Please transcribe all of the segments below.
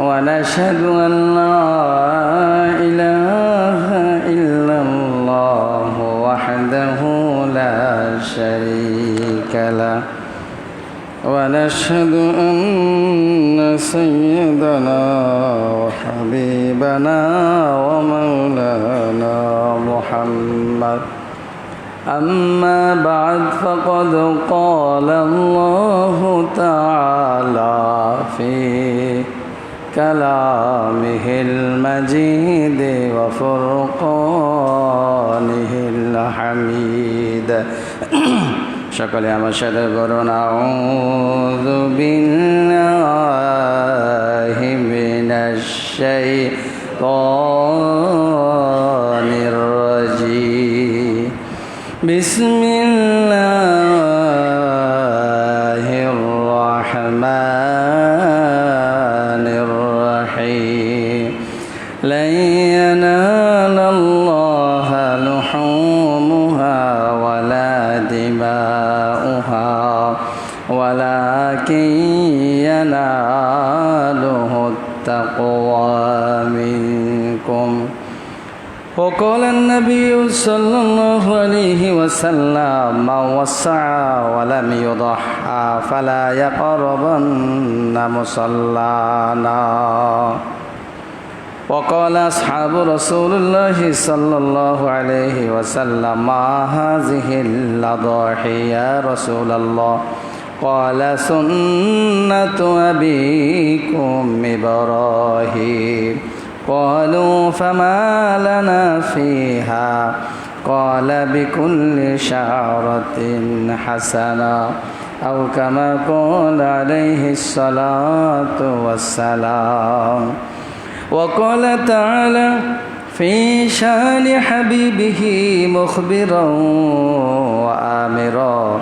ونشهد أن لا إله إلا الله وحده لا شريك له. ونشهد أن سيدنا وحبيبنا ومولانا محمد. أما بعد فقد قال الله تعالى في كلامه المجيد وفرقانه الحميد সকলে আমার সাথে করুন আউযু বিল্লাহি মিনাশ শাইতানির রাজিম বিসমিল্লাহির রহমানির ولكن يناله التقوى منكم وقال النبي صلى الله عليه وسلم من وسع ولم يضحى فلا يقربن مصلانا وقال أصحاب رسول الله صلى الله عليه وسلم ما هذه الأضاحي يا رسول الله قال سنة أبيكم إبراهيم قالوا فما لنا فيها قال بكل شعرة حسنة أو كما قال عليه الصلاة والسلام وقال تعالى في شان حبيبه مخبرا وآمرا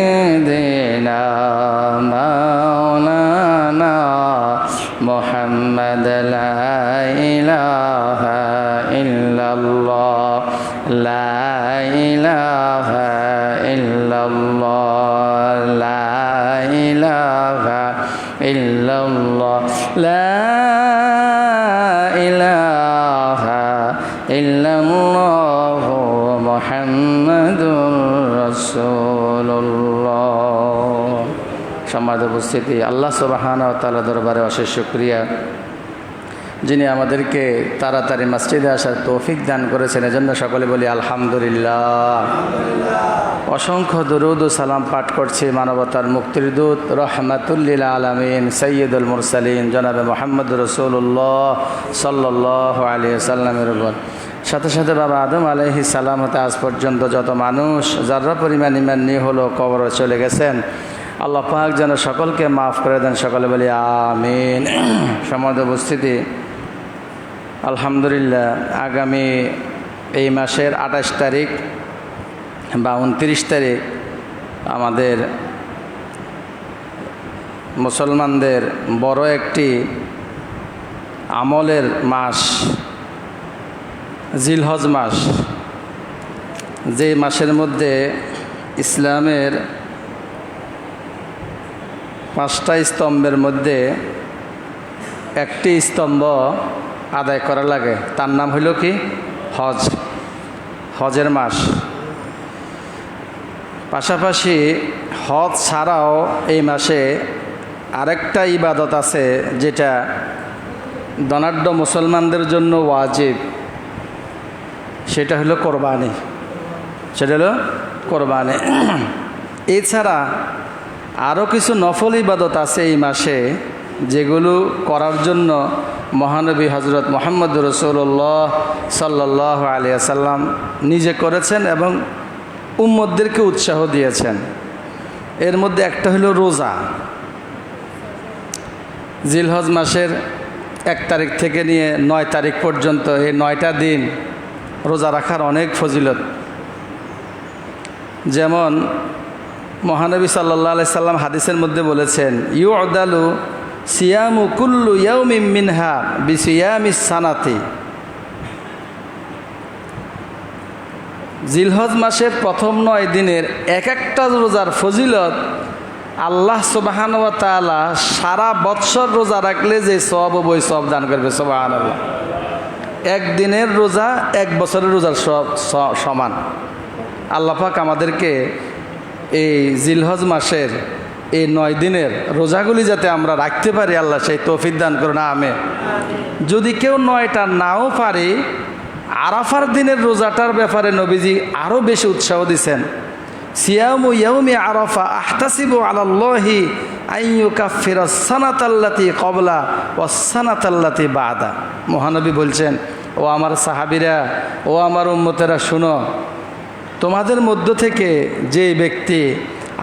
উপস্থিতি। আল্লাহ সুবাহান তালা দরবারে অশেষ শুক্রিয়া। যিনি আমাদেরকে তাড়াতাড়ি মসজিদে আসার তৌফিক দান করেছেন, এজন্য সকলে বলি আলহামদুলিল্লাহ। অসংখ্য দরুদ ও সালাম পাঠ করছি মানবতার মুক্তির দূত রহমাতুল্লিল আলমিন সৈয়দুল মুরসালিন, জনাবে মোহাম্মদ রসুল্লাহ সাল্লাহ আলী সাল্লামের উপর। সাথে সাথে বাবা আদম আলহি সালামতে আজ পর্যন্ত যত মানুষ, যারা পরিমাণ ইমান নিয়ে হলো, কবর চলে গেছেন। আল্লাহ পাক যেন সকলকে মাফ করে দেন। সকলে বলি, আমিন। সমাজ উপস্থিতি, আলহামদুলিল্লাহ, আগামী এই মাসের আঠাশ তারিখ বা উনত্রিশ তারিখ আমাদের মুসলমানদের বড় একটি আমলের মাস, জিলহজ মাস। যে মাসের মধ্যে ইসলামের পাঁচটা স্তম্ভের মধ্যে একটি স্তম্ভ আদায় করা লাগে। তার নাম হইল কি? হজ। হজের মাস। পাশাপাশি হজ ছাড়াও এই মাসে আরেকটা ইবাদত আছে, যেটা ধনাঢ্য মুসলমানদের জন্য ওয়াজিব। সেটা হলো কোরবানি। সেটা হলো কোরবানি। এছাড়া আরও কিছু নফল ইবাদত আছে এই মাসে, যেগুলো করার জন্য মহানবী হজরত মোহাম্মদ রসুল্লাহ সাল্লাহ আলিয়াসাল্লাম নিজে করেছেন এবং উম্মদদেরকে উৎসাহ দিয়েছেন। এর মধ্যে একটা হলো রোজা। জিলহজ মাসের এক তারিখ থেকে নিয়ে নয় তারিখ পর্যন্ত এই নয়টা দিন রোজা রাখার অনেক ফজিলত। যেমন মহানবী সাল্লাহ সাল্লাম হাদিসের মধ্যে বলেছেন ইউ অদালু সিয়ামু কুল্লু ইয়াউমিম মিনহা বিসিয়ামি সানাতি। জিলহজ মাসের প্রথম নয় দিনের এক একটা রোজার ফজিলত আল্লাহ সুবাহান তালা সারা বৎসর রোজা রাখলে যে সব বই সব দান করবে সোবাহান একদিনের রোজা এক বছরের রোজার সব সমান। আল্লাপাক আমাদেরকে এই জিলহজ মাসের এই নয় দিনের রোজাগুলি যাতে আমরা রাখতে পারি, আল্লাহ সেই তৌফিক দান করুন আমে যদি কেউ নয়টা নাও পারে, আরাফার দিনের রোজাটার ব্যাপারে নবীজি আরও বেশি উৎসাহ দিছেন। সিয়ামু ইয়াউমি আরাফা আহতাসিবু আলাল্লাহি আইয়ু কাফিরা সানাতাল্লাতি কবলা ও সানাতাল্লাতি বাদা। মহানবী বলছেন, ও আমার সাহাবিরা, ও আমার উম্মতেরা, শুনো তোমাদের মধ্য থেকে যে ব্যক্তি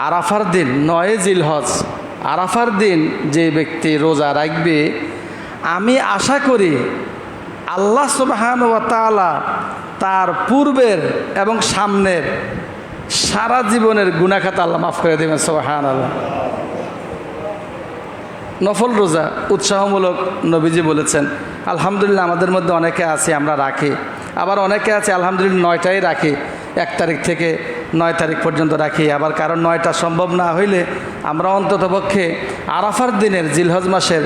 আরাফার দিন নয় জিলহজ, আরাফার দিন যে ব্যক্তি রোজা রাখবে, আমি আশা করি আল্লাহ সুবাহান ও তাআলা তার পূর্বের এবং সামনের সারা জীবনের গুণাখাতা আল্লাহ মাফ করে দেবেন সোহান আল্লাহ নফল রোজা উৎসাহমূলক নবীজি বলেছেন, আলহামদুলিল্লাহ আমাদের মধ্যে অনেকে আছে, আমরা রাখি। আবার অনেকে আছে, আলহামদুলিল্লাহ নয়টাই রাখি। এক তারিখ থেকে নয় তারিখ পর্যন্ত রাখি। আবার কারণ নয়টা সম্ভব না হইলে আমরা অন্তত পক্ষে আরাফার দিনের জিলহজ মাসের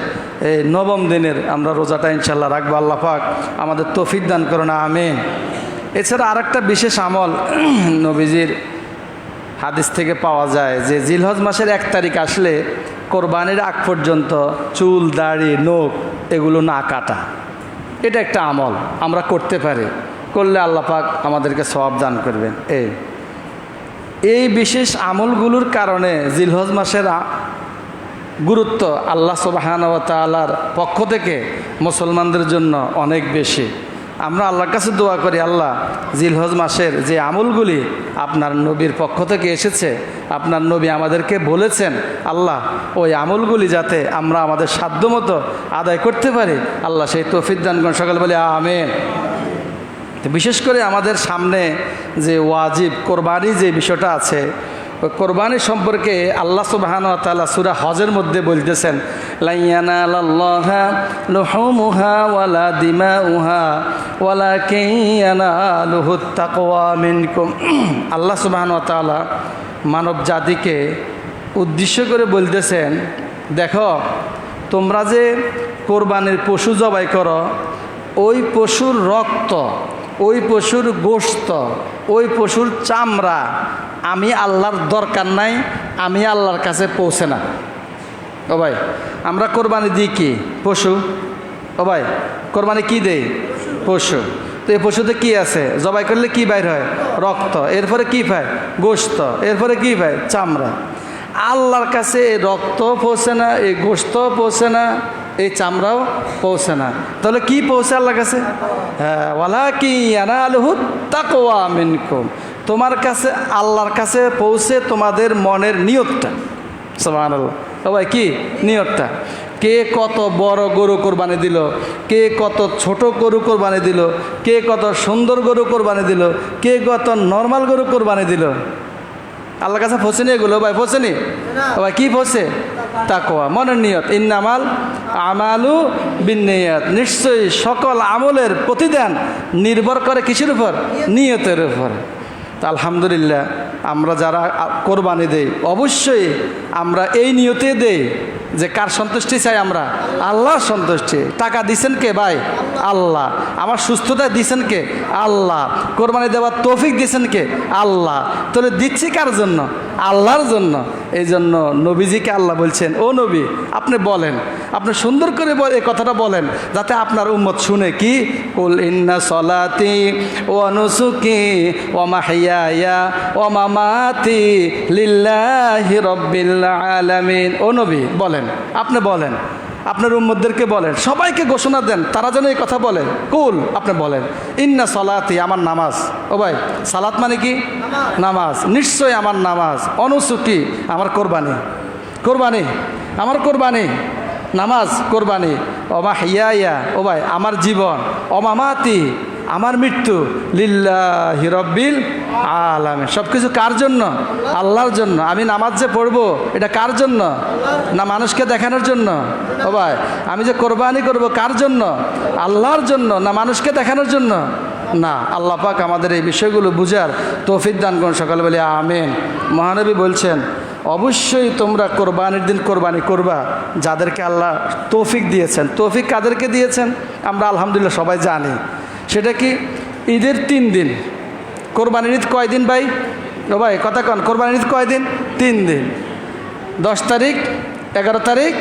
এই নবম দিনের আমরা রোজাটা ইনশাল্লাহ রাখব। আল্লাহ পাক আমাদের তফিক দান করো না আমিন। এছাড়া আরেকটা বিশেষ আমল নবীজির হাদিস থেকে পাওয়া যায় যে, জিলহজ মাসের এক তারিখ আসলে কোরবানির আগ পর্যন্ত চুল, দাড়ি, নোখ এগুলো না কাটা। এটা একটা আমল, আমরা করতে পারি। করলে আল্লাহ পাক আমাদেরকে সব দান করবেন। এই। এই বিশেষ আমলগুলোর কারণে জিলহজ মাসের গুরুত্ব আল্লাহ সুবাহান তালার পক্ষ থেকে মুসলমানদের জন্য অনেক বেশি। আমরা আল্লাহর কাছে দোয়া করি, আল্লাহ, জিলহজ মাসের যে আমলগুলি আপনার নবীর পক্ষ থেকে এসেছে, আপনার নবী আমাদেরকে বলেছেন, আল্লাহ, ওই আমলগুলি যাতে আমরা আমাদের সাধ্যমতো আদায় করতে পারি, আল্লাহ সেই তৌফিক করেন। সকাল বলে, আমেন। তো বিশেষ করে আমাদের সামনে যে ওয়াজিব, কোরবানি যে বিষয়টা আছে কোরবানি সম্পর্কে আল্লাহ সুবাহান তাআলা সুরা হজের মধ্যে বলতেছেন তাকওয়া আল্লাহ সুবাহান তাআলা মানব জাতিকে উদ্দেশ্য করে বলতেছেন, দেখো, তোমরা যে কোরবানির পশু জবাই করো, ওই পশুর রক্ত ওই পশুর গোস্ত ওই পশুর চামড়া আমি আল্লাহর দরকার নাই, আমি আল্লাহর কাছে পৌঁছে না। ও ভাই, আমরা কোরবানি দিই কি? পশু? ও ভাই, কোরবানি কি দেই? পশু। তো এই পশুতে কি আছে? জবাই করলে কি বাইর হয়? রক্ত। এরপরে কি পায়? গোস্ত এরপরে কি পায়? চামড়া। আল্লাহর কাছে এই রক্ত পৌঁছে না, এই গোস্ত পৌঁছে না। এই চামড়াও পৌঁছে না। তাহলে কি পৌঁছে আল্লাহর কাছে? হ্যাঁ ওয়ালা কি আনা তাকোয়া তোমার কাছে, আল্লাহর কাছে পৌঁছে তোমাদের মনের নিয়তটা। সমান আল্লাহ ভাই, কি নিয়তটা? কে কত বড় গরু কোরবানি দিল? কে কত ছোট গরু কোরবানি দিল? কে কত সুন্দর গরু কোরবানি দিল? কে কত নর্মাল গরু কোরবানি দিল? আল্লাহর কাছে ফসেনি এগুলো? ভাই ফসেনি ভাই, কি ফসে তাকোয়া মনের নিয়ত। ইন্নামাল আমালু বিনিয়ত নিশ্চয়ই সকল আমলের প্রতিদান নির্ভর করে কিসের উপর? নিয়তের উপর। তা আলহামদুলিল্লাহ, আমরা যারা কোরবানি দেই, অবশ্যই আমরা এই নিয়তে দেই যে কার সন্তুষ্টি চাই আমরা? আল্লাহ সন্তুষ্টি। টাকা দিছেন কে ভাই? আল্লাহ। আমার সুস্থতা দিয়েছেন কে? আল্লাহ। কোরবানি দেওয়ার তৌফিক দিয়েছেন কে? আল্লাহ। তাহলে দিচ্ছি কার জন্য? আল্লাহর জন্য। এই জন্য নবীজিকে আল্লাহ বলছেন, ও নবী, আপনি বলেন। আপনি সুন্দর করে এই কথাটা বলেন, যাতে আপনার উম্মত শুনে কি? কুল ইন্না সলাতি ও নুসুকি ও মাহিয়া ও মামাতি লিল্লাহি রব্বিল আলামিন। ও নবী, বলেন। আপনি বলেন। আপনার উম্মদদেরকে বলেন, সবাইকে ঘোষণা দেন, তারা যেন এই কথা বলে। কুল, আপনি বলেন, ইন্না সালাতি আমার নামাজ। ও ভাই, সালাত মানে কি? নামাজ। নিশ্চয় আমার নামাজ। অনুসুকি, আমার কোরবানি। কোরবানি, আমার কোরবানি। নামাজ, কোরবানি। অমা হিয়া ইয়া ও ভাই, আমার জীবন। অমামাতি আমার মৃত্যু লিল্লাহি রব্বিল আলামিন। সব কিছু কার জন্য? আল্লাহর জন্য। আমি নামাজ যে পড়ব, এটা কার জন্য? না মানুষকে দেখানোর জন্য? ও ভাই, আমি যে কোরবানি করব কার জন্য? আল্লাহর জন্য না মানুষকে দেখানোর জন্য? না, আল্লাহ পাক আমাদের এই বিষয়গুলো বুঝার তৌফিক দান করুন সকালে বলে, আমেন। মহানবী বলছেন, অবশ্যই তোমরা কোরবানির দিন কোরবানি করবা, যাদেরকে আল্লাহ তৌফিক দিয়েছেন। তৌফিক কাদেরকে দিয়েছেন? আমরা আলহামদুলিল্লাহ সবাই জানি। সেটা কি? ঈদের তিন দিন। কোরবানির ঈদ কয়দিন ভাই? ও ভাই, কথা কন, কোরবানির ঈদ কয়দিন তিন দিন। দশ তারিখ, এগারো তারিখ,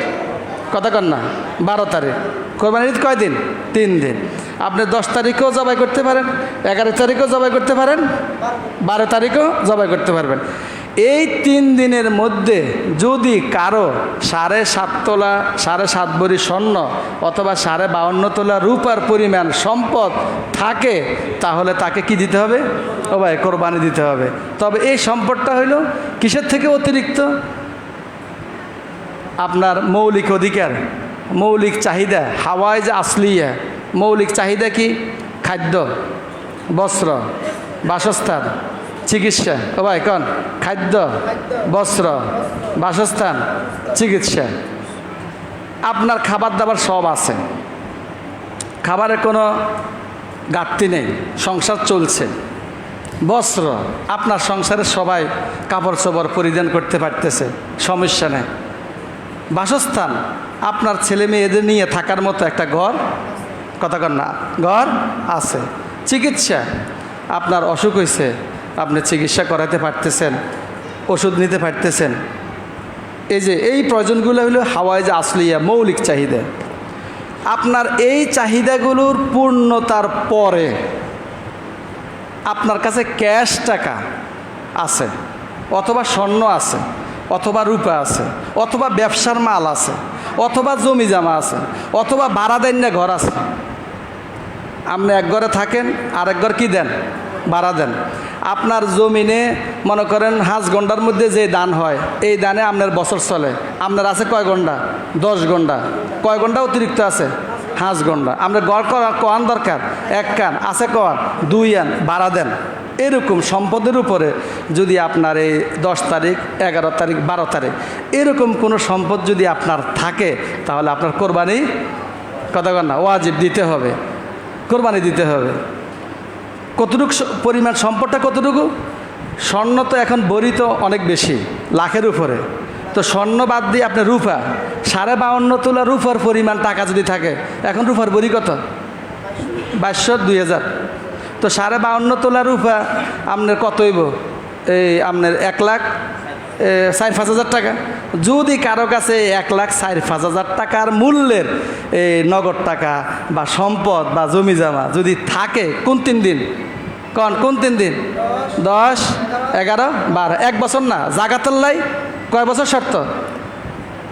কথা কন না, বারো তারিখ। কোরবানির ঈদ কয়দিন তিন দিন। আপনি দশ তারিখেও জবাই করতে পারেন, এগারো তারিখেও জবাই করতে পারেন, বারো তারিখেও জবাই করতে পারবেন। এই তিন দিনের মধ্যে যদি কারও সাড়ে সাত তোলা, সাড়ে সাত ভরি স্বর্ণ অথবা সাড়ে বাউন্ন তোলা রূপার পরিমাণ সম্পদ থাকে, তাহলে তাকে কি দিতে হবে? ও ভাই, কোরবানি দিতে হবে। তবে এই সম্পদটা হইল কিসের থেকে অতিরিক্ত? আপনার মৌলিক অধিকার, মৌলিক চাহিদা, হাওয়ায় যে আসলিয়া। মৌলিক চাহিদা কি? খাদ্য, বস্ত্র, বাসস্থান। চিকিৎসা। ও ভাই, কন? খাদ্য, বস্ত্র, বাসস্থান, চিকিৎসা। আপনার খাবার দাবার সব আছে। খাবারের কোনো ঘাটতি নেই, সংসার চলছে। বস্ত্র, আপনার সংসারে সবাই কাপড় চোপড় পরিধান করতে পারতেছে, সমস্যা নেই। বাসস্থান, আপনার ছেলে মেয়েদের নিয়ে থাকার মতো একটা ঘর, কথা না, ঘর আছে। চিকিৎসা, আপনার অসুখ হয়েছে আপনি চিকিৎসা করাতে পারতেছেন, ওষুধ নিতে পারতেছেন। এই যে, এই প্রয়োজনগুলো হলো হাওয়ায় যে আসলিয়া মৌলিক চাহিদা। আপনার এই চাহিদাগুলোর পূর্ণতার পরে আপনার কাছে ক্যাশ টাকা আছে, অথবা স্বর্ণ আছে, অথবা রূপা আছে, অথবা ব্যবসার মাল আছে, অথবা জমি জামা আছে, অথবা ভাড়া দেন না ঘর আছে। আপনি এক ঘরে থাকেন আর এক ঘর কী দেন? ভাড়া দেন। আপনার জমিনে মনে করেন হাঁস গন্ডার মধ্যে যে দান হয়, এই দানে আপনার বছর চলে। আপনার আছে কয় ঘণ্টা দশ ঘণ্টা কয় ঘণ্টা অতিরিক্ত আছে? হাঁস গন্ডা। আপনার গড় করা কোয়ান দরকার? এক কান। আছে কন দুই আন। ভাড়া দেন। এরকম সম্পদের উপরে যদি আপনার এই দশ তারিখ, এগারো তারিখ, বারো তারিখ, এরকম কোনো সম্পদ যদি আপনার থাকে, তাহলে আপনার কোরবানি, কথা কন না, ওয়াজিব দিতে হবে। কোরবানি দিতে হবে। কতটুকু পরিমাণ সম্পদটা কতটুকু? স্বর্ণ তো এখন বড়ি তো অনেক বেশি, লাখের উপরে। তো স্বর্ণ বাদ দিয়ে আপনার রূপা সাড়ে বাউন্ন তোলা রূপার পরিমাণ টাকা যদি থাকে, এখন রূপার বড়ি কত? বাইশশো দুই হাজার। তো সাড়ে বাউন্ন তোলা রূপা আপনার কত হইব? এই আপনার এক লাখ চার পাঁচ হাজার টাকা। যদি কারও কাছে এক লাখ, চার পাঁচ হাজার টাকার মূল্যের, এই নগদ টাকা বা সম্পদ বা জমি জমা যদি থাকে, কোন তিন দিন? কন, কোন তিন দিন? দশ, এগারো, বারো। এক বছর না জাগাতাল্লাই কয় বছর শর্ত?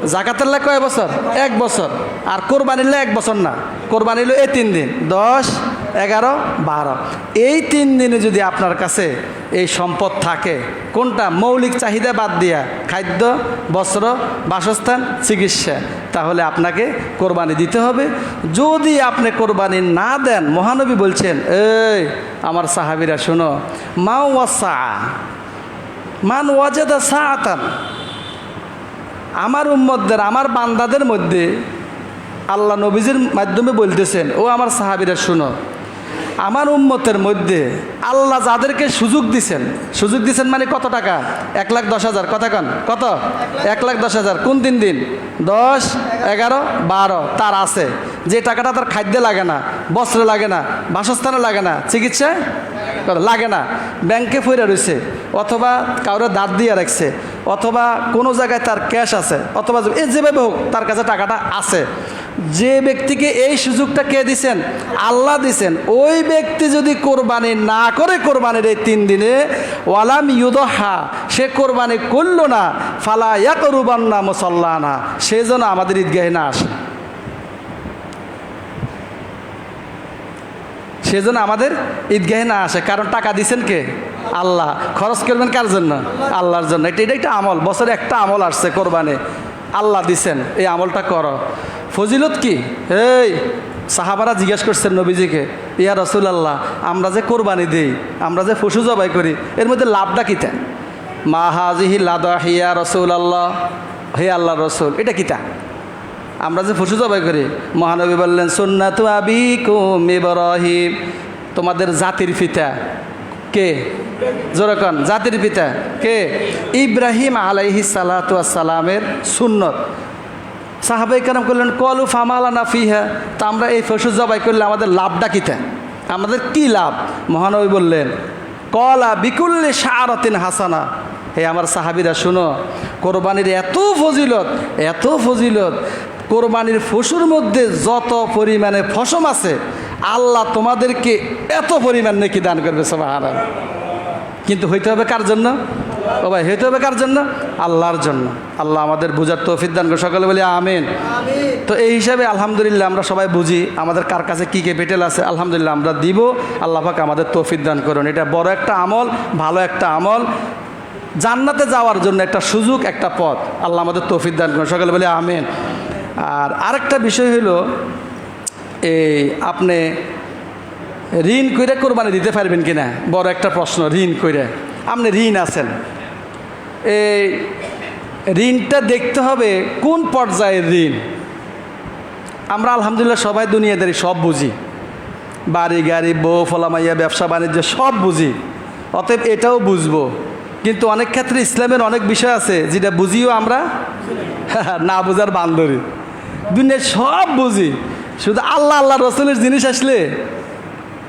জাকাতের লাই কয় বছর? এক বছর। আর কোরবানিল্লা এক বছর না। কোরবানিল এই তিন দিন। দশ এগারো, বারো। এই তিন দিনে যদি আপনার কাছে এই সম্পদ থাকে, কোনটা? মৌলিক চাহিদা বাদ দিয়া, খাদ্য, বস্ত্র, বাসস্থান, চিকিৎসা। তাহলে আপনাকে কোরবানি দিতে হবে। যদি আপনি কোরবানি না দেন, মহানবী বলছেন, এই, আমার সাহাবিরা শোনো মা ওয়াসা, মান ওয়াজেদা সাআতান। আমার উম্মতদের, আমার বান্দাদের মধ্যে আল্লাহ নবীজির মাধ্যমে বলতেছেন, ও আমার সাহাবিরা শুনো আমার উম্মতের মধ্যে আল্লাহ যাদেরকে সুযোগ দিছেন সুযোগ দিছেন মানে কত টাকা? এক লাখ দশ হাজার। কথা কন, কত? এক লাখ দশ হাজার। কোন তিন দিন? দশ, এগারো, বারো। তার আছে। যে টাকাটা তার খাদ্যে লাগে না, বস্ত্রে লাগে না, বাসস্থানে লাগে না, চিকিৎসায়? লাগে না। ব্যাংকে ফইরা রয়েছে অথবা কারও দাঁত দিয়ে রাখছে। অথবা কোনো জায়গায় তার ক্যাশ আছে, অথবা এ যেভাবে হোক, তার কাছে টাকাটা আছে। যে ব্যক্তিকে এই সুযোগটা কে দিছেন? আল্লাহ দিছেন। ওই ব্যক্তি যদি কোরবানি না করে কোরবানির এই তিন দিনে, ওয়ালাম ইউদহা, সে কোরবানি করল না, ফালা ইয়াকরুবান্না মুসল্লানা, সে যেন আমাদের ঈদগাহে না আসে। সেজন্য আমাদের ঈদগাহে না আসে। কারণ টাকা দিছেন কে? আল্লাহ। খরচ করবেন কার জন্য? আল্লাহর জন্য। এটা এটা একটা আমল। বছরে একটা আমল আসছে কোরবানে। আল্লাহ দিছেন। এই আমলটা করো। ফজিলত কি? এই, সাহাবারা জিজ্ঞেস করছেন নবীজিকে, ইয়া রসুলাল্লাহ, আমরা যে কোরবানি দিই, আমরা যে পশু জবাই করি, এর মধ্যে লাভটা কিতা মা হাজিহি লাদা হিয়া রসুল আল্লাহ হে আল্লাহ রসুল, এটা কিতা আমরা যে পশু জবাই করি, মহানবী বললেন, সুন্নাতু আবি কুম তোমাদের জাতির পিতা কে? জোরকন জাতির পিতা কে? ইব্রাহিম আলাইহি সালাতু সালামের সুন্নত। সাহাবাই কালাম করলেন কলু ফামালানা ফিহা। তা আমরা এই পশু জবাই করলে আমাদের লাভটা কিতা আমাদের কি লাভ? মহানবী বললেন, কলা বিকুল্লে শাহরাতিন হাসানা। হে আমার সাহাবিরা, শুনো, কোরবানির এত ফজিলত এত ফজিলত কোরবানির ফসুর মধ্যে যত পরিমাণে ফসম আছে আল্লাহ তোমাদেরকে এত পরিমাণ নাকি দান করবে সবাই কিন্তু হইতে হবে কার জন্য? ও ভাই হইতে হবে কার জন্য? আল্লাহর জন্য। আল্লাহ আমাদের বুঝার তৌফিক দান করে সকালে বলি আমিন। তো এই হিসাবে আলহামদুলিল্লাহ আমরা সবাই বুঝি আমাদের কার কাছে কী ক্যাপিটাল আছে আলহামদুলিল্লাহ আমরা দিব। আল্লাহ পাক আমাদের তৌফিক দান করুন। এটা বড় একটা আমল ভালো একটা আমল। জান্নাতে যাওয়ার জন্য একটা সুযোগ একটা পথ। আল্লাহ আমাদের তৌফিক দান করুন সকালে বলি আমিন। আর আরেকটা বিষয় হলো, এই আপনি ঋণ কইরে কোরবানি দিতে পারবেন কিনা? বড় একটা প্রশ্ন, ঋণ কইরে। আপনি ঋণ আছেন। এই ঋণটা দেখতে হবে কোন পর্যায়ের ঋণ? আমরা আলহামদুলিল্লাহ সবাই দুনিয়াদারি সব বুঝি। বাড়ি, গাড়ি, বউ ফলামাইয়া ব্যবসা, বাণিজ্য সব বুঝি। অতএব এটাও বুঝব। কিন্তু অনেক ক্ষেত্রে ইসলামের অনেক বিষয় আছে, যেটা বুঝিও আমরা না বোঝার বান্ধবী। দুনিয়ার সব বুঝি। শুধু আল্লাহ আল্লাহ রসুলের জিনিস আসলে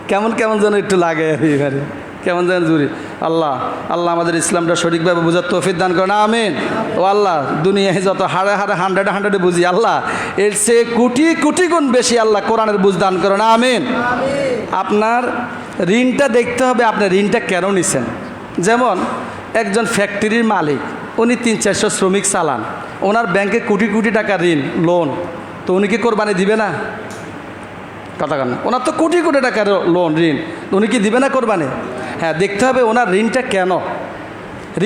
কেমন কেমন যেন একটু লাগে এবারে কেমন যেন জুড়ি। আল্লাহ আল্লাহ আমাদের ইসলামটা সঠিকভাবে বুঝার তৌফিক দান করে না আমিন। ও আল্লাহ, দুনিয়ায় যত হাড়ে হাড়ে হান্ড্রেডে হান্ড্রেডে বুঝি, আল্লাহ, এর সে কোটি কোটি গুণ বেশি আল্লাহ কোরআনের বুঝ দান করে না আমিন। আপনার ঋণটা দেখতে হবে আপনার ঋণটা কেন নিছেন? যেমন, একজন ফ্যাক্টরির মালিক উনি তিন চারশো শ্রমিক চালান। ওনার ব্যাংকে কোটি কোটি টাকা ঋণ লোন তো উনি কি কোরবানি দিবে না? কথা কান ওনার তো কোটি কোটি টাকার লোন ঋণ। উনি কি দিবে না কোরবানি? হ্যাঁ দেখতে হবে ওনার ঋণটা কেন?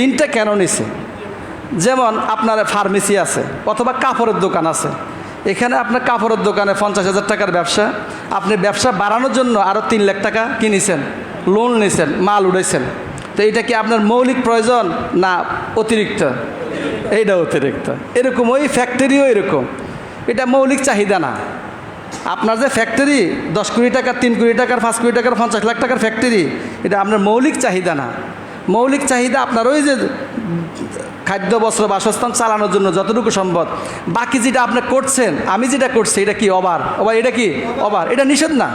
ঋণটা কেন নিছে? যেমন আপনার ফার্মেসি আছে অথবা কাপড়ের দোকান আছে। এখানে আপনার কাপড়ের দোকানে পঞ্চাশ হাজার টাকার ব্যবসা। আপনি ব্যবসা বাড়ানোর জন্য আরও তিন লাখ টাকা কিনেছেন লোন নিয়েছেন মাল উড়েছেন তো এটা কি আপনার মৌলিক প্রয়োজন না অতিরিক্ত? এইটা অতিরিক্ত। এরকম ওই ফ্যাক্টরিও এরকম। এটা মৌলিক চাহিদা না। আপনার যে ফ্যাক্টরি দশ কোটি টাকার, তিন কোটি টাকার, পাঁচ কোটি টাকার, পঞ্চাশ লাখ টাকার ফ্যাক্টরি এটা আপনার মৌলিক চাহিদা না। মৌলিক চাহিদা আপনার ওই যে খাদ্য, বস্ত্র, বাসস্থান চালানোর জন্য যতটুকু সম্ভব। বাকি যেটা আপনি করছেন, আমি যেটা করছি, এটা কি অবার অবার এটা কি? অবার এটা নিষেধ না।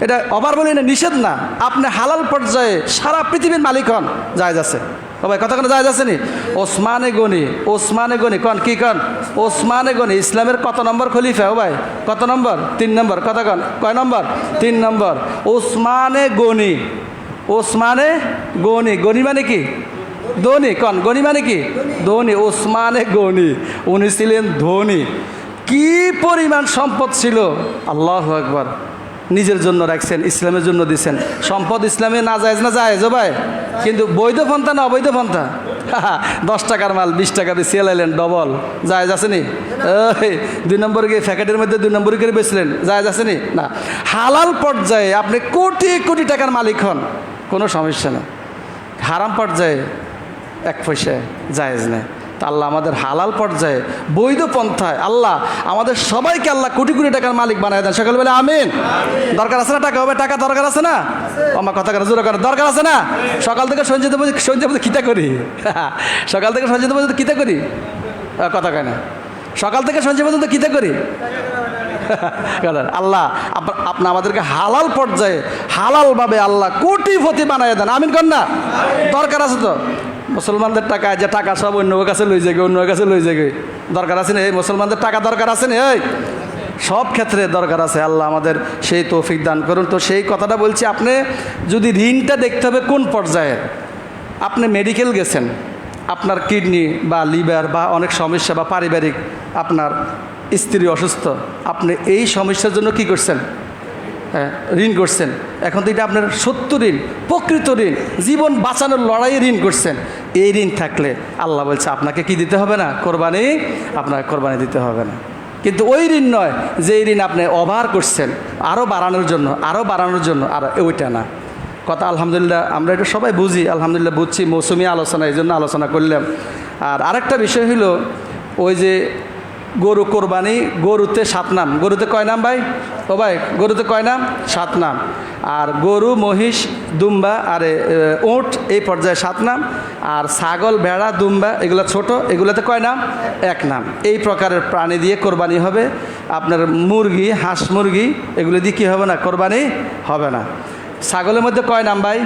এটা অবার বলে এটা নিষেধ না। আপনি হালাল পর্যায়ে সারা পৃথিবীর মালিক হন। যায় যাচ্ছে ও ভাই, কথা কোনো যায় যাচ্ছে নি? ওসমানে গনি ওসমানে গনি, কন, কি কন? ওসমানে গনি, ইসলামের কত নম্বর খলিফা ও ভাই? কত নম্বর? তিন নম্বর। কথা কন, কয় নম্বর? তিন নম্বর। ওসমানে গনি। ওসমানে গনি। গনি মানে কি? ধনী, কন, গনি মানে কি? ধনী, ওসমানে গনি। উনি ছিলেন ধনী। কি পরিমাণ সম্পদ ছিল? আল্লাহ একবার নিজের জন্য রাখছেন, ইসলামের জন্য দিছেন। সম্পদ ইসলামে না যায় না যায় ভাই। কিন্তু বৈধ পন্থা না অবৈধ পন্থা? দশ টাকার মাল, বিশ টাকা দিয়ে সেল আইলেন, ডবল। যায় এই দুই নম্বর গিয়ে প্যাকেটের মধ্যে দুই নম্বর করে বেচলেন যায় যাচ্ছেনি না? হালাল পর্যায়ে আপনি কোটি কোটি টাকার মালিক হন, কোনো সমস্যা নেই। হারাম পর্যায়ে এক পয়সা জায়েজ নেই। তা আল্লাহ আমাদের হালাল পর্যায়ে বৈধ পন্থায় আল্লাহ আমাদের সবাইকে আল্লাহ কোটি কোটি টাকার মালিক বানায় দেন। সকাল বেলা আমিন। দরকার আছে না টাকা? হবে টাকা দরকার আছে না? আমার কথা করে, জোরে করে। দরকার আছে না? সকাল থেকে সঞ্জয় দেবো খিতা করি। সকাল থেকে সঞ্জয় দেবো খিতা করি। কথা কয় না। সকাল থেকে সঞ্জয় পর্যন্ত খিতা করি। আল্লাহ, আপ- আপনি আমাদেরকে হালাল পর্যায়ে হালালভাবে আল্লাহ কোটিপতি বানায় দেন। আমিন না? দরকার আছে তো? মুসলমানদের টাকা, যে টাকা সব অন্য কাছে লই যাবে অন্য কাছে লই যাবে দরকার আছে না? এই মুসলমানদের টাকা দরকার আছে না? এই! সব ক্ষেত্রে দরকার আছে। আল্লাহ আমাদের সেই তৌফিক দান করুন। তো সেই কথাটা বলছি, আপনি যদি ঋণটা দেখতে হবে কোন পর্যায়ে? আপনি মেডিকেল গেছেন, আপনার কিডনি বা লিভার বা অনেক সমস্যা বা পারিবারিক, আপনার স্ত্রী অসুস্থ, আপনি এই সমস্যার জন্য কি করছেন? ঋণ করছেন। এখন তো এটা আপনার সত্য ঋণ, প্রকৃত ঋণ, জীবন বাঁচানোর লড়াইয়ে ঋণ করছেন। এই ঋণ থাকলে আল্লাহ বলছে, আপনাকে কি দিতে হবে না? কোরবানি, আপনাকে কোরবানি দিতে হবে না। কিন্তু ওই ঋণ নয় যে ঋণ আপনি অভার করছেন, আরও বাড়ানোর জন্য, আরও বাড়ানোর জন্য, আর ওইটা না। কথা আলহামদুলিল্লাহ, আমরা এটা সবাই বুঝি, আলহামদুলিল্লাহ বুঝছি, মৌসুমি আলোচনা, এই জন্য আলোচনা করলাম। আর আরেকটা বিষয় হলো, ওই যে গরু কোরবানি, গরুতে সাত নাম। গরুতে কয় নাম ভাই? ও ভাই, গরুতে কয় নাম? সাত নাম। আর গরু, মহিষ, দুম্বা, আর উট, এই পর্যায়ে সাত নাম। আর ছাগল, ভেড়া, দুম্বা, এগুলো ছোট, এগুলোতে কয় নাম? এক নাম। এই প্রকারের প্রাণী দিয়ে কোরবানি হবে। আপনার মুরগি, হাঁস মুরগি, এগুলো দিয়ে কী হবে না? কোরবানি হবে না। ছাগলের মধ্যে কয় নাম ভাই?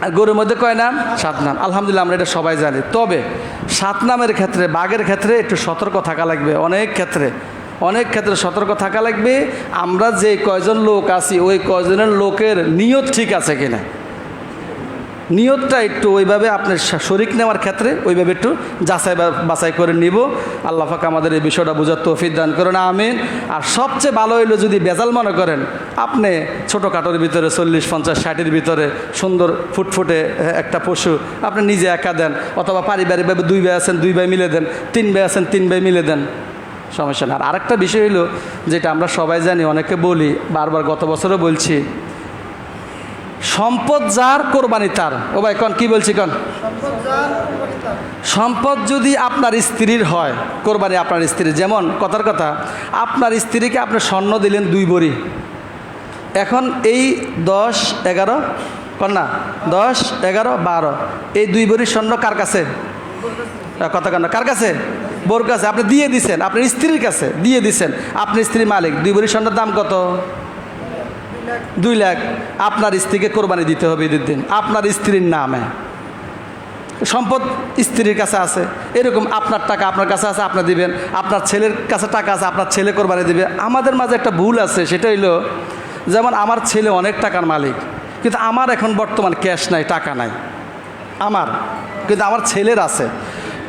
আর গরুর মধ্যে কয় নাম? সাত নাম। আলহামদুলিল্লাহ, আমরা এটা সবাই জানি। তবে সাত নামের ক্ষেত্রে, বাঘের ক্ষেত্রে একটু সতর্ক থাকা লাগবে। অনেক ক্ষেত্রে অনেক ক্ষেত্রে সতর্ক থাকা লাগবে। আমরা যে কয়জন লোক আছি, ওই কয়জনের লোকের নিয়ত ঠিক আছে কিনা? নিয়তটা একটু ওইভাবে আপনার শরিক নেওয়ার ক্ষেত্রে ওইভাবে একটু যাচাই বাছাই করে নিব। আল্লাহ পাক আমাদের এই বিষয়টা বোঝার তৌফিক দান করুন, আমিন। আর সবচেয়ে ভালো হইল যদি বেজাল মনে করেন, আপনি ছোটো ছোটোখাটোর ভিতরে চল্লিশ, পঞ্চাশ, ষাটের ভিতরে সুন্দর ফুটফুটে একটা পশু আপনি নিজে একা দেন, অথবা পারিবারিকভাবে দুই ভাই আছেন, দুই ভাই মিলে দেন, তিন ভাই আছেন, তিন ভাই মিলে দেন, সমস্যা না আর আরেকটা বিষয় হলো যেটা আমরা সবাই জানি, অনেকে বলি, বারবার গত বছরও বলছি সম্পদ যার কোরবানি তার। ও ভাই কন কি বলছি কন? সম্পদ যদি আপনার স্ত্রীর হয় কোরবানি আপনার স্ত্রীর যেমন কথার কথা আপনার স্ত্রীকে আপনি স্বর্ণ দিলেন দুই বড়ি। এখন এই দশ এগারো কন্যা দশ এগারো বারো। এই দুই বড়ি স্বর্ণ কার কাছে? কথা কন্যা কার কাছে? বোর কাছে। আপনি দিয়ে দিছেন আপনার স্ত্রীর কাছে দিয়ে দিছেন। আপনি স্ত্রী মালিক দুই বড়ি স্বর্ণের দাম কত? দুই লাখ। আপনার স্ত্রীকে কোরবানি দিতে হবে ঈদের দিন। আপনার স্ত্রীর নামে। সম্পদ স্ত্রীর কাছে আছে। এরকম আপনার টাকা আপনার কাছে আছে, আপনি দিবেন। আপনার ছেলের কাছে টাকা আছে, আপনার ছেলে কোরবানি দিবে। আমাদের মাঝে একটা ভুল আছে, সেটা হইল, যেমন আমার ছেলে অনেক টাকার মালিক, কিন্তু আমার এখন বর্তমান ক্যাশ নাই, টাকা নাই। আমার, কিন্তু আমার ছেলের আছে।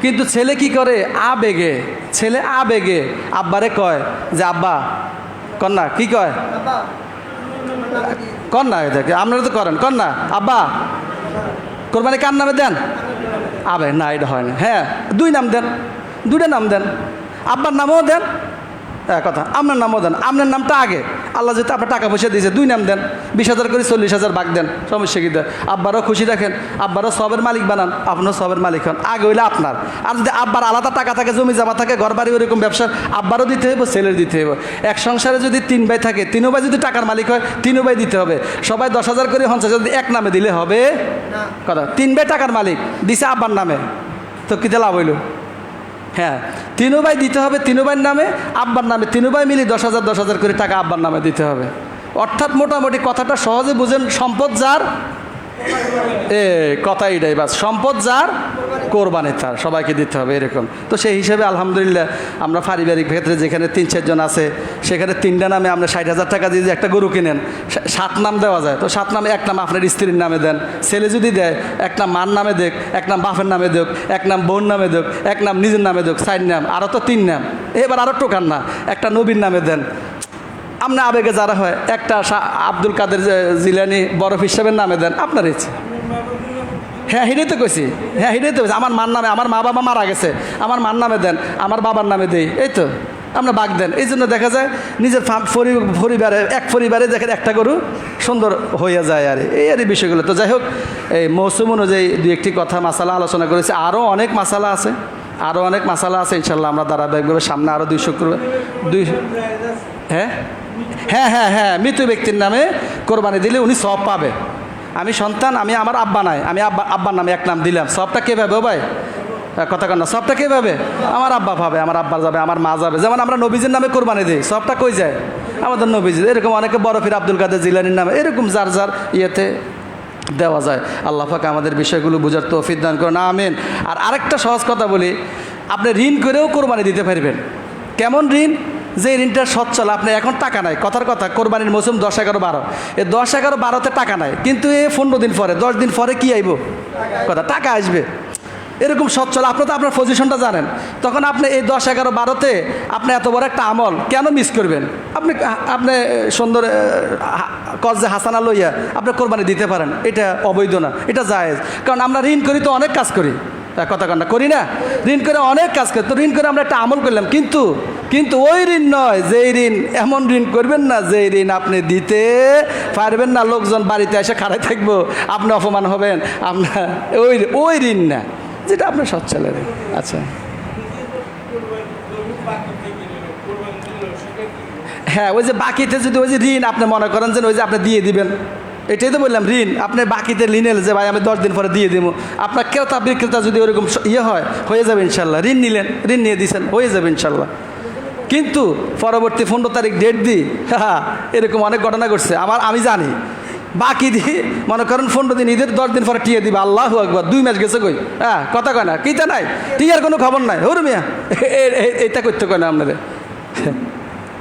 কিন্তু ছেলে কি করে? আবেগে। ছেলে আবেগে। আব্বারে কয় যে, আব্বা, কন্যা, কি কয়? না এটাকে আপনারা তো করেন কর না আব্বা, কোরবানি কার নামে দেন? আবে, না, এটা হয় না। হ্যাঁ দুই নাম দেন, দুইটা নাম দেন। আব্বার নামও দেন কথা, আপনার নামও দেন, আপনার নামটা আগে। আল্লাহ যেহেতু আপনার টাকা পয়সা দিয়েছে দুই নাম দেন বিশ হাজার করে চল্লিশ হাজার বাগ দেন সমস্যা কি দেয় আব্বারও খুশি রাখেন আব্বারও সবের মালিক বানান আপনিও সবের মালিক হন আগে হইলে আপনার। আর যদি আব্বার আলাদা টাকা থাকে জমি জামা থাকে ঘর বাড়ি ওরকম ব্যবসা আব্বারও দিতে হবে ছেলের দিতে হবে এক সংসারে যদি তিন ভাই থাকে তিনও ভাই যদি টাকার মালিক হয় তিনও ভাই দিতে হবে। সবাই দশ হাজার করে হঞ্চাশ যদি এক নামে দিলে হবে? কথা তিন ভাই টাকার মালিক দিছে আব্বার নামে। তো কিতে লাভ হইল? হ্যাঁ তিনু ভাই দিতে হবে তিনু ভাইয়ের নামে, আব্বার নামে। তিনু ভাই মিলি দশ হাজার দশ হাজার করে টাকা আব্বার নামে দিতে হবে। অর্থাৎ মোটামুটি কথাটা সহজে বুঝেন, সম্পদ যার এ কথা এটাই, বাস। সম্পদ যার, কোরবানি তার। সবাইকে দিতে হবে এরকম। তো সেই হিসেবে আলহামদুলিল্লাহ আমরা পারিবারিক ক্ষেত্রে যেখানে তিন চারজন আছে, সেখানে তিনটা নামে আমরা ষাট হাজার টাকা দিয়ে একটা গরু কিনেন সাত নাম দেওয়া যায়। তো সাত নামে এক নাম আপনার স্ত্রীর নামে দেন, ছেলে যদি দেয়, এক নাম মার নামে দেখ এক নাম বাপের নামে দেখ এক নাম বোন নামে দেখ এক নাম নিজের নামে দেখ সাইড নাম আরও তো তিন নাম। এবার আরও টোকান না, একটা নবীর নামে দেন। আপনি আবেগে যারা হয়, একটা আব্দুল কাদের জিলানি বরফ হিসাবের নামে দেন আপনার ইচ্ছে। হ্যাঁ হিডেই তো কইছি। হ্যাঁ হিডেই তো। আমার মার নামে আমার মা বাবা মারা গেছে। আমার মার নামে দেন, আমার বাবার নামে দেই। এই তো, আমরা বাঘ দেন। এই জন্য দেখা যায়, নিজের পরিবারে এক পরিবারে দেখেন একটা গরু সুন্দর হইয়া যায় আর এই আর বিষয়গুলো। তো যাই হোক, এই মৌসুম অনুযায়ী দু একটি কথা মাসালা আলোচনা করেছি। আরও অনেক মাসালা আছে। আরও অনেক মশালা আছে, ইনশাল্লাহ আমরা ধারাবাহিকভাবে সামনে আরও দুই শুক্রবার দুই হ্যাঁ? হ্যাঁ হ্যাঁ হ্যাঁ মৃত ব্যক্তির নামে কোরবানি দিলে উনি সব পাবে। আমি সন্তান, আমি আমার আব্বা নাই, আমি আব্বা, আব্বার নামে এক নাম দিলাম। সবটা কে পাবে ও ভাই? কথা কন না সবটা কে পাবে? আমার আব্বা পাবে, আমার আব্বা যাবে, আমার মা যাবে। যেমন আমরা নবীজির নামে কোরবানি দিই সবটা কই যায়? আমাদের নবীজি, এরকম অনেকে বরফির আব্দুল কাদের জিলানির নামে, এরকম যার যার ইয়েতে দেওয়া যায়। আল্লাহ পাকে আমাদের বিষয়গুলো বোঝার তৌফিক দান করেন, আমিন। আর আরেকটা সহজ কথা বলি, আপনি ঋণ করেও কোরবানি দিতে পারবেন। কেমন ঋণ? যে ঋণটা সচ্ছল, আপনি এখন টাকা নাই। কথার কথা, কোরবানির মৌসুম দশ এগারো বারো। এই দশ এগারো বারোতে টাকা নাই, কিন্তু এ পনেরো দিন পরে, দশ দিন পরে কি আইব? কথা, টাকা আসবে। এরকম সচ্ছল, আপনি তো আপনার পজিশনটা জানেন। তখন আপনি এই দশ এগারো বারোতে আপনি এত বড় একটা আমল কেন মিস করবেন? আপনি আপনি সুন্দর কজে হাসানা লইয়া আপনি কোরবানি দিতে পারেন, এটা অবৈধ না, এটা জায়েজ। কারণ আমরা ঋণ করি তো অনেক কাজ করি। কথা কান্না করি না? ঋণ করে অনেক কাজ করি, তো ঋণ করে আমরা একটা আমল করলাম, কিন্তু কিন্তু ওই ঋণ নয়, যেই ঋণ, এমন ঋণ করবেন না, যেই ঋণ আপনি দিতে পারবেন না, লোকজন বাড়িতে এসে খাড়াই থাকব, আপনি অপমান হবেন আপনার ওই ওই ঋণ না, যেটা আপনার সচ্ছলের আচ্ছা। হ্যাঁ ওই যে বাকিতে যদি ওই যে ঋণ আপনি মনে করেন যে ওই যে আপনি দিয়ে দিবেন, এটাই তো বললাম, ঋণ, আপনি বাকিতে ঋণ এলে যে ভাই আমি দশ দিন পরে দিয়ে দিব, আপনার ক্রেতা বিক্রেতা যদি ওরকম ইয়ে হয়, হয়ে যাবে ইনশাল্লাহ, ঋণ নিলেন, ঋণ নিয়ে দিয়েছেন হয়ে যাবে ইনশাল্লাহ। কিন্তু পরবর্তী পনেরো তারিখ ডেট দিই হ্যাঁ এরকম অনেক ঘটনা ঘটছে। আমার, আমি জানি। বাকি দিয়ে মনে করেন পনেরো দিন, ঈদের দশ দিন পরে টিয়ে দিবে, আল্লাহ একবার দুই ম্যাচ গেছে কই? হ্যাঁ কথা কয় না, কিতা নাই, টিয়ার কোনো খবর নাই। হরু মিয়া এটা করতে কয় না আপনাদের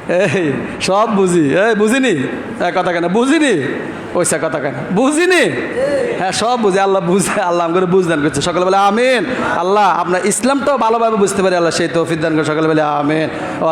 এই, সব বুঝি। এই, বুঝিনি? হ্যাঁ কথা কেন? বুঝিনি? ওইসা কথা কেন? বুঝিনি? হ্যাঁ সব বুঝি। আল্লাহ বুঝে, আল্লাহ করে বুঝদান করছে। সকালবেলা আমিন। আল্লাহ আপনার ইসলামটাও ভালোভাবে বুঝতে পারি। আল্লাহ সেই তৌফিক দান করে সকালবেলা আমিন। ও